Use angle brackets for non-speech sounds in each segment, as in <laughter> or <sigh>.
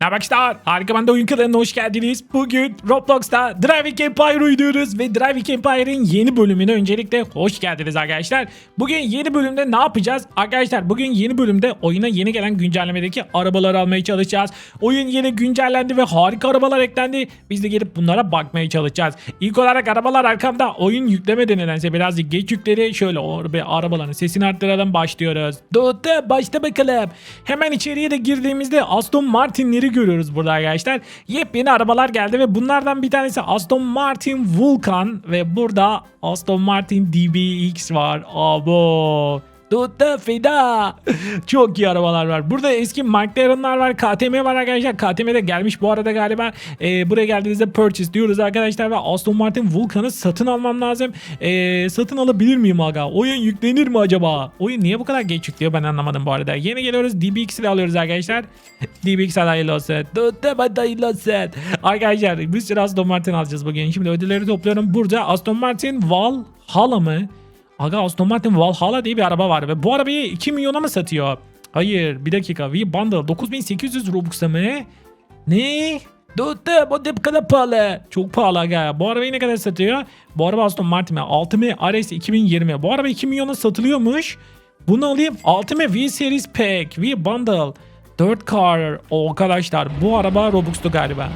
Merhaba arkadaşlar. Harika Banda oyun kanalına hoş geldiniz. Bugün Roblox'ta Driving Empire oynuyoruz ve Driving Empire'in yeni bölümüne öncelikle hoş geldiniz arkadaşlar. Bugün yeni bölümde ne yapacağız? Arkadaşlar bugün yeni bölümde oyuna yeni gelen güncellemedeki arabaları almaya çalışacağız. Oyun yeni güncellendi ve harika arabalar eklendi. Biz de gelip bunlara bakmaya çalışacağız. İlk olarak arabalar arkamda. Oyun yüklemedi nedense birazcık geç yükledi. Şöyle o bir arabaların sesini arttıralım başlıyoruz. Doğdu başla bakalım. Hemen içeriye de girdiğimizde Aston Martin'leri görüyoruz burada arkadaşlar. Yepyeni arabalar geldi ve bunlardan bir tanesi Aston Martin Vulcan ve burada Aston Martin DBX var. Abo. Tuttu fida. Çok iyi arabalar var. Burada eski McLaren'lar var. KTM var arkadaşlar. KTM de gelmiş bu arada galiba. Ee, buraya geldiğinizde purchase diyoruz arkadaşlar. Ve Aston Martin Vulcan'ı satın almam lazım. Ee, satın alabilir miyim aga? Oyun yüklenir mi acaba? Oyun niye bu kadar geç yüklüyor ben anlamadım bu arada. Yeni geliyoruz. DBX'i de alıyoruz arkadaşlar. <laughs> DBX adaylı olsun. Tuttu adaylı olsun. Arkadaşlar bir sürü Aston Martin alacağız bugün. Şimdi ödülleri topluyorum. Burada Aston Martin Valhalla mı? Aga Aston Martin Valhalla diye bir araba var ve bu arabayı 2 milyona mı satıyor? Hayır bir dakika V Bundle 9800 Robux'a mı? Ne? Tuttu bu tip kadar pahalı. Çok pahalı aga. Bu arabayı ne kadar satıyor? Bu araba Aston Martin 6 mı RS 2020. Bu araba 2 milyona satılıyormuş. Bunu alayım. 6 mı V Series Pack V Bundle 4 car. O arkadaşlar bu araba Robux'tu galiba.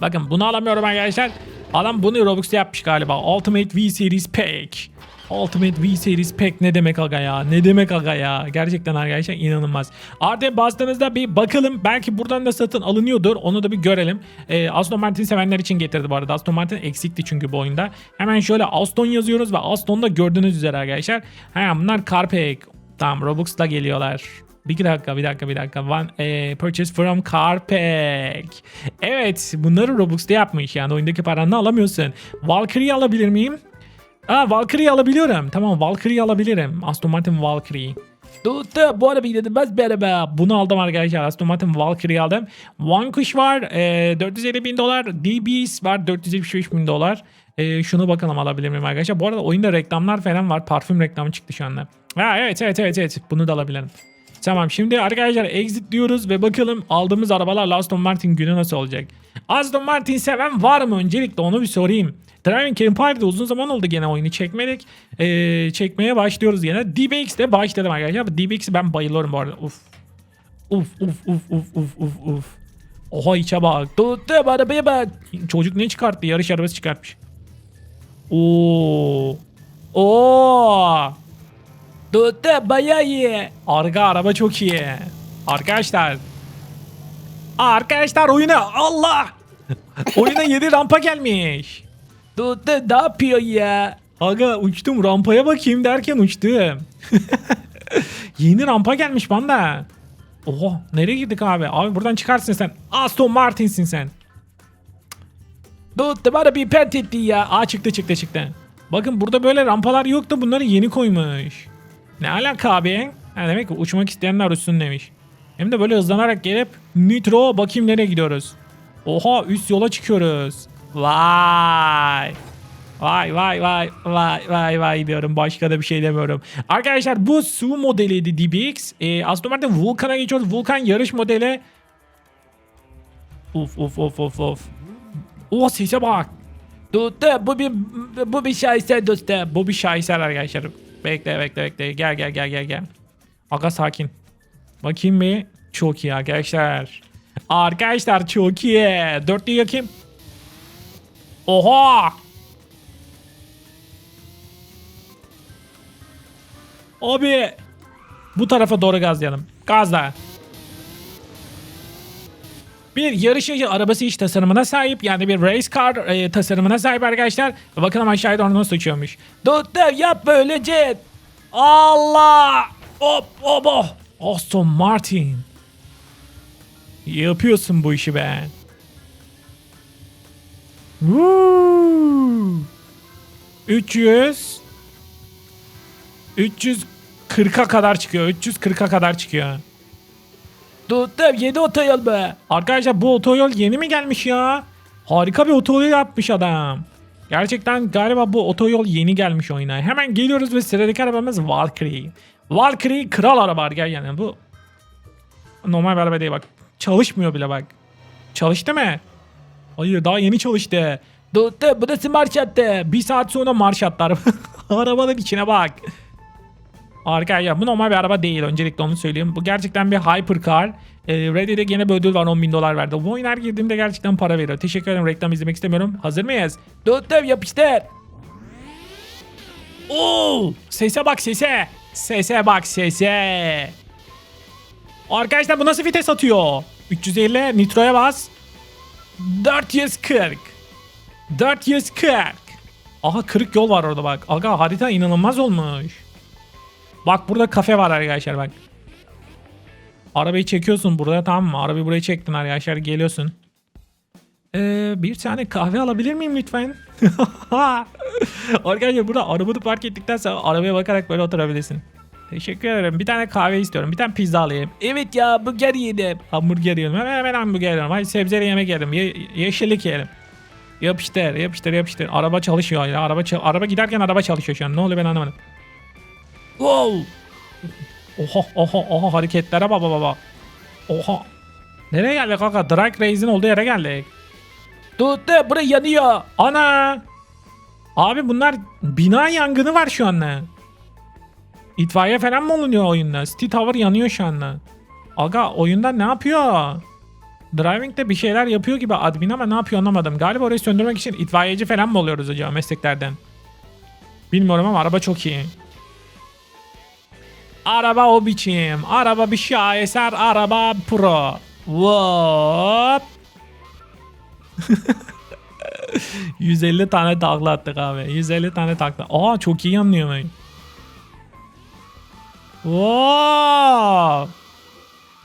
Bakın bunu alamıyorum arkadaşlar. Adam bunu Robux'ta yapmış galiba. Ultimate V Series Pack. Ultimate V Series Pack ne demek aga ya? Ne demek aga ya? Gerçekten arkadaşlar inanılmaz. Artı bastığınızda bir bakalım. Belki buradan da satın alınıyordur. Onu da bir görelim. Ee, Aston Martin sevenler için getirdi bu arada. Aston Martin eksikti çünkü bu oyunda. Hemen şöyle Aston yazıyoruz ve Aston'da gördüğünüz üzere arkadaşlar. Ha, bunlar Carpack. Tamam Robux'la geliyorlar. Bir dakika bir dakika bir dakika. One, eh, purchase from Carpack. Evet bunları Robux'ta yapmış yani oyundaki paranı alamıyorsun. Valkyrie alabilir miyim? Aa Valkyrie alabiliyorum. Tamam Valkyrie alabilirim. Aston Martin Valkyrie. Tuttu bu ben bir araba. Bunu aldım arkadaşlar. Aston Martin Valkyrie aldım. Vanquish var. E, 450 bin dolar. DBS var. 475 bin dolar. E, şunu bakalım alabilir miyim arkadaşlar. Bu arada oyunda reklamlar falan var. Parfüm reklamı çıktı şu anda. Ha, evet evet evet evet. Bunu da alabilirim. Tamam şimdi arkadaşlar exit diyoruz ve bakalım aldığımız arabalarla Aston Martin günü nasıl olacak. Aston Martin seven var mı? Öncelikle onu bir sorayım. Driving Empire'de uzun zaman oldu gene oyunu çekmedik. Ee, çekmeye başlıyoruz gene. DBX'de başladım arkadaşlar. DBX'i ben bayılıyorum bu arada. Uf. Uf uf uf uf uf uf uf. Oha içe bak. Tuttu arabaya bak. Çocuk ne çıkarttı? Yarış arabası çıkartmış. Oo. Oo. Tuttu bayağı iyi. Arka araba çok iyi. Arkadaşlar. Arkadaşlar oyuna Allah. <laughs> oyuna 7 rampa gelmiş. Tuttu ne yapıyor ya? Aga uçtum rampaya bakayım derken uçtum. <laughs> Yeni rampa gelmiş bana. Oha nereye girdik abi? Abi buradan çıkarsın sen. Aston Martin'sin sen. Tuttu bana bir pent etti ya. Aa çıktı çıktı çıktı. Bakın burada böyle rampalar yoktu bunları yeni koymuş. Ne alaka abi? Ha, demek ki uçmak isteyenler uçsun demiş. Hem de böyle hızlanarak gelip nitro bakayım nereye gidiyoruz. Oha üst yola çıkıyoruz. Vay. Vay vay vay vay vay vay diyorum. Başka da bir şey demiyorum. Arkadaşlar bu su modeliydi DBX. Ee, Aston Martin Vulcan'a geçiyoruz. Vulcan yarış modeli. Uf uf uf uf uf. O sese bak. Tuttu bu bir bu bir şaheser dostum. Bu bir şaheser arkadaşlar. Bekle bekle bekle. Gel gel gel gel gel. Aga sakin. Bakayım bir. Çok iyi arkadaşlar. Arkadaşlar çok iyi. Dörtlüyü yakayım. Oha. Abi. Bu tarafa doğru gazlayalım. Gazla. Bir yarış arabası iş tasarımına sahip yani bir race car e, tasarımına sahip arkadaşlar. Bakalım aşağıya doğru nasıl uçuyormuş. Tuttu yap böyle jet. Allah. Hop hop hop. Aston Martin. Yapıyorsun bu işi be. Woo. 300 340'a kadar çıkıyor. 340'a kadar çıkıyor. Tuttum yeni otoyol be. Arkadaşlar bu otoyol yeni mi gelmiş ya? Harika bir otoyol yapmış adam. Gerçekten galiba bu otoyol yeni gelmiş oyuna. Hemen geliyoruz ve sıradaki arabamız Valkyrie. Valkyrie kral araba gel yani bu normal bir araba değil bak. Çalışmıyor bile bak. Çalıştı mı? Hayır daha yeni çalıştı. Tuttu burası marş attı. Bir saat sonra marş attı araba. <laughs> Arabanın içine bak. Arkadaşlar bu normal bir araba değil öncelikle onu söyleyeyim. Bu gerçekten bir hypercar. Ee, Reddit'e yine bir ödül var 10 bin dolar verdi. Bu oyun her girdiğimde gerçekten para veriyor. Teşekkür ederim reklam izlemek istemiyorum. Hazır mıyız? Tuttum yapıştır. Oo, sese bak sese. Sese bak sese. Arkadaşlar bu nasıl vites atıyor? 350 nitroya bas. 440. 440. Aha kırık yol var orada bak. Aga harita inanılmaz olmuş. Bak burada kafe var arkadaşlar bak. Arabayı çekiyorsun burada tamam mı? Arabayı buraya çektin arkadaşlar geliyorsun. Ee, bir tane kahve alabilir miyim lütfen? <laughs> arkadaşlar burada arabanı park ettikten sonra arabaya bakarak böyle oturabilirsin. Teşekkür ederim. Bir tane kahve istiyorum. Bir tane pizza alayım. Evet ya burger yedim. Hamburger yiyelim. Hemen hemen hamburger yiyelim. Hayır sebzeli yemek yedim. Ye yeşillik yiyelim. Yapıştır, yapıştır, yapıştır. Araba çalışıyor ya. Araba araba giderken araba çalışıyor şu an. Ne oluyor ben anlamadım. Wow. Oha, oha, oha hareketlere baba baba. Oha. Nereye geldik kanka? Drag Race'in olduğu yere geldik. Tuttu, buraya yanıyor. Ana. Abi bunlar bina yangını var şu anda. İtfaiye falan mı olunuyor oyunda? City Tower yanıyor şu anda. Aga oyunda ne yapıyor? Driving'de bir şeyler yapıyor gibi admin ama ne yapıyor anlamadım. Galiba orayı söndürmek için itfaiyeci falan mı oluyoruz acaba mesleklerden? Bilmiyorum ama araba çok iyi. Araba o biçim. Araba bir şaheser. Araba pro. Whoop. 150 <laughs> tane takla attık abi. 150 tane takla. Aa çok iyi yanlıyor mu? Wow.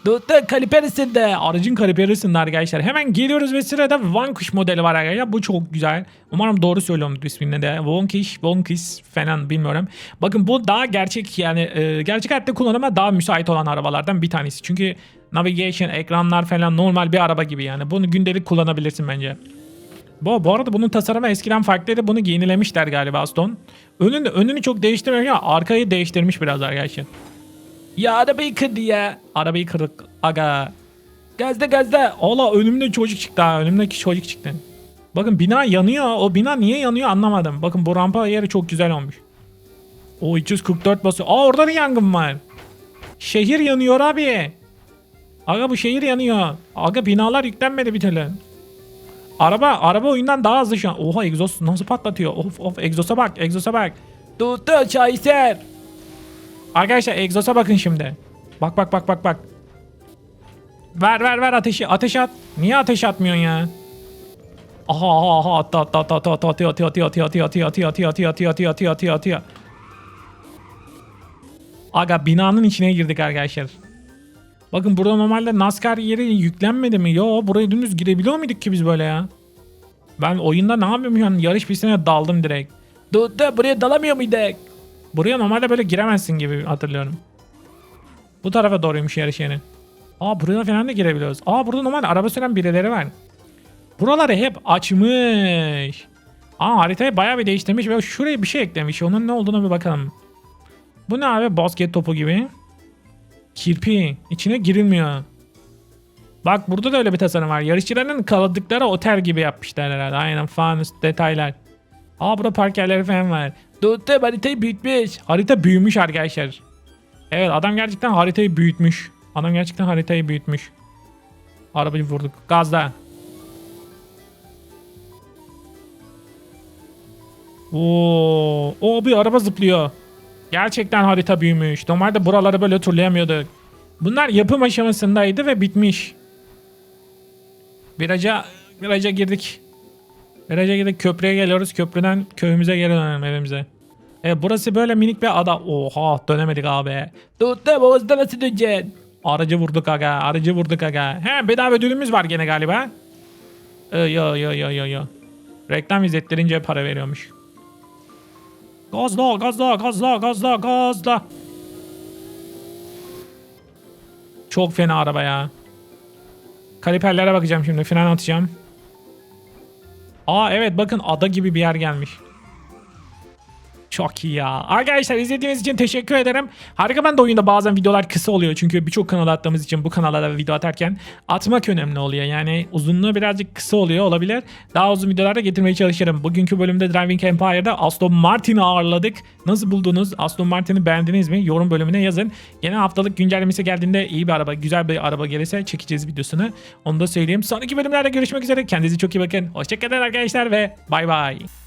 Tuttu kaliper ısındı. Aracın kaliperi ısındı arkadaşlar. Hemen geliyoruz ve sırada Vanquish modeli var arkadaşlar. Bu çok güzel. Umarım doğru söylüyorum ismini de. Vanquish, Vanquish falan bilmiyorum. Bakın bu daha gerçek yani e, gerçek hayatta kullanıma daha müsait olan arabalardan bir tanesi. Çünkü navigation, ekranlar falan normal bir araba gibi yani. Bunu gündelik kullanabilirsin bence. Bu, bu arada bunun tasarımı eskiden farklıydı. Bunu yenilemişler galiba Aston. Önünü, önünü çok değiştirmiyor ya. Arkayı değiştirmiş biraz arkadaşlar. Ya arabayı kırdı ya. Arabayı kırdık. Aga. Gazda gazda. Ola önümde çocuk çıktı ha. Önümdeki çocuk çıktı. Bakın bina yanıyor. O bina niye yanıyor anlamadım. Bakın bu rampa yeri çok güzel olmuş. O 344 basıyor. Aa orada bir yangın var. Şehir yanıyor abi. Aga bu şehir yanıyor. Aga binalar yüklenmedi bir türlü. Araba araba oyundan daha hızlı şu an. Oha egzoz nasıl patlatıyor? Of of egzoza bak egzoza bak. Tuttu şahiser. Arkadaşlar egzoza bakın şimdi. Bak bak bak bak bak. Ver ver ver ateşi ateş at. Niye ateş atmıyorsun ya? Aha aha aha attı attı attı attı attı atıyor atıyor atıyor atıyor atıyor atıyor atıyor atıyor atıyor atıyor atıyor atıyor atıyor Aga binanın içine girdik arkadaşlar. Bakın burada normalde NASCAR yeri yüklenmedi mi? Yo buraya dümdüz girebiliyor muyduk ki biz böyle ya? Ben oyunda ne yapıyorum şu? Yarış pistine daldım direkt. Tuttu buraya dalamıyor muyduk? Buraya normalde böyle giremezsin gibi hatırlıyorum. Bu tarafa doğruymuş yarış yeri. Aa buraya falan da girebiliyoruz. Aa burada normal araba süren birileri var. Buraları hep açmış. Aa haritayı bayağı bir değiştirmiş ve şuraya bir şey eklemiş. Onun ne olduğuna bir bakalım. Bu ne abi? Basket topu gibi. Kirpi. İçine girilmiyor. Bak burada da öyle bir tasarım var. Yarışçıların kaladıkları otel gibi yapmışlar herhalde. Aynen fanus detaylar. Aa burada park yerleri falan var. Tuttu haritayı büyütmüş. Harita büyümüş arkadaşlar. Evet adam gerçekten haritayı büyütmüş. Adam gerçekten haritayı büyütmüş. Arabayı vurduk. Gazda. Oo, o bir araba zıplıyor. Gerçekten harita büyümüş. Normalde buraları böyle turlayamıyorduk. Bunlar yapım aşamasındaydı ve bitmiş. Viraja, viraja girdik. Girdik köprüye geliyoruz. Köprüden köyümüze geri dönelim evimize. E, burası böyle minik bir ada. Oha dönemedik abi. Tuttu Boğaz'da nasıl döneceksin? Aracı vurduk aga. Aracı vurduk aga. He bedava ödülümüz var gene galiba. E, yo yo yo yo yo. Reklam izlettirince para veriyormuş. Gazla gazla gazla gazla gazla. Çok fena araba ya. Kaliperlere bakacağım şimdi. Fren atacağım. Aa evet bakın ada gibi bir yer gelmiş. Çok iyi ya. Arkadaşlar izlediğiniz için teşekkür ederim. Harika ben de oyunda bazen videolar kısa oluyor. Çünkü birçok kanala attığımız için bu kanallara video atarken atmak önemli oluyor. Yani uzunluğu birazcık kısa oluyor olabilir. Daha uzun videolarda getirmeye çalışırım. Bugünkü bölümde Driving Empire'da Aston Martin'i ağırladık. Nasıl buldunuz? Aston Martin'i beğendiniz mi? Yorum bölümüne yazın. Yine haftalık güncellemesi geldiğinde iyi bir araba, güzel bir araba gelirse çekeceğiz videosunu. Onu da söyleyeyim. Sonraki bölümlerde görüşmek üzere. Kendinize çok iyi bakın. Hoşçakalın arkadaşlar ve bay bay.